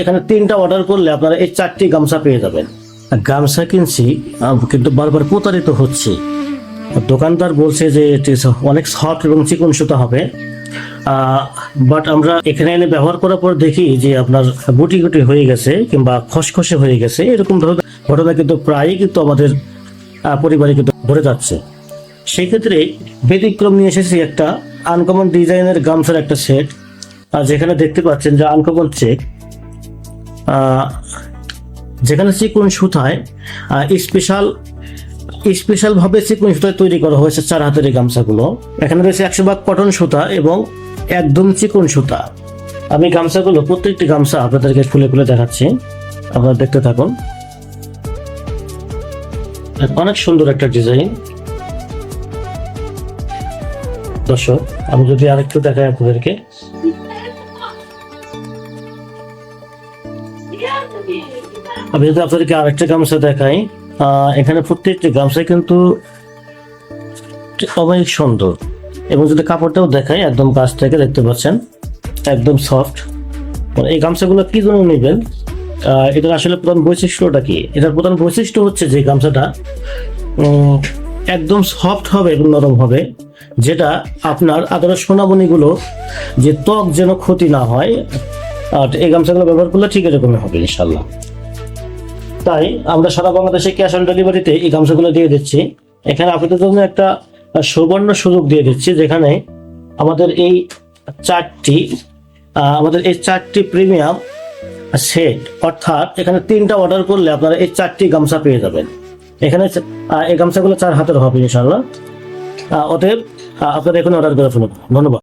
এখানে তিনটা অর্ডার করলে আপনারা এই চারটি গামছা পেয়ে যাবেন। গামছা কিনছি কিন্তু বারবার প্রতারিত হচ্ছে। দোকানদার বলছে যে এটি অনেক সফট এবং চিকন সুতা হবে বাট আমরা এখানে এনে ব্যবহার করার পর দেখি যে আপনার গুটি গুটি হয়ে গেছে কিংবা খসখসে হয়ে গেছে। এরকম ধরনের ঘটনা কিন্তু প্রায়ই কিন্তু আমাদের পরিবারে কিন্তু ঘটে যাচ্ছে। সেই ক্ষেত্রে ব্যতিক্রম নিয়ে এসেছি একটা আনকমন ডিজাইনের গামছার একটা সেট আর যেখানে দেখতে পাচ্ছেন যে আনকমন চেক যেখানে চিকন সুতায় স্পেশাল স্পেশাল ভাবে চিকন সুতায় তৈরি করা হয়েছে চার হাতের এই গামছাগুলো। এখানে রয়েছে একশো ভাগ কটন সুতা এবং একদম চিকন সুতা। আমি গামছাগুলো, প্রত্যেকটি গামছা আপনাদেরকে খুলে খুলে দেখাচ্ছি। আপনারা দেখতে থাকুন। অনেক সুন্দর একটা ডিজাইন দর্শক, আমি যদি আরেকটু দেখাই আপনাদেরকে। আমি যদি আপনাদেরকে আরেকটা গামছা দেখাই এখানে প্রত্যেকটি গামছাই কিন্তু অনেক সুন্দর। এবং যদি কাপড়টাও দেখাই, একদম কাছ থেকে দেখতে পাচ্ছেন, একদম সফট এই গামছাগুলো কি জন্য নেবেন? এটার আসলে প্রধান বৈশিষ্ট্যটা কি? এটার প্রধান বৈশিষ্ট্য হচ্ছে যে গামছাটা একদম সফট হবে এবং নরম হবে, যেটা আপনার আদার সোনামণিগুলো যে ত্বক যেন ক্ষতি না হয় আর এই গামছাগুলো ব্যবহার করলে ঠিক এরকমই হবে ইনশাল্লাহ তাই আমরা সারা বাংলাদেশে ক্যাশ অন ডেলিভারিতে এই গামছাগুলো দিয়ে দিচ্ছি। এখানে আপনাদের জন্য একটা সুবর্ণ সুযোগ দিয়ে দিচ্ছি, যেখানে আমাদের এই চারটি আমাদের এই চারটি প্রিমিয়াম সেট অর্থাৎ এখানে তিনটা অর্ডার করলে আপনারা এই চারটি গামছা পেয়ে যাবেন। এখানে এই গামছাগুলো চার হাতের হবে ইনশাল্লাহ অতএব আপনারা এখন অর্ডার করে ফেলুন। ধন্যবাদ।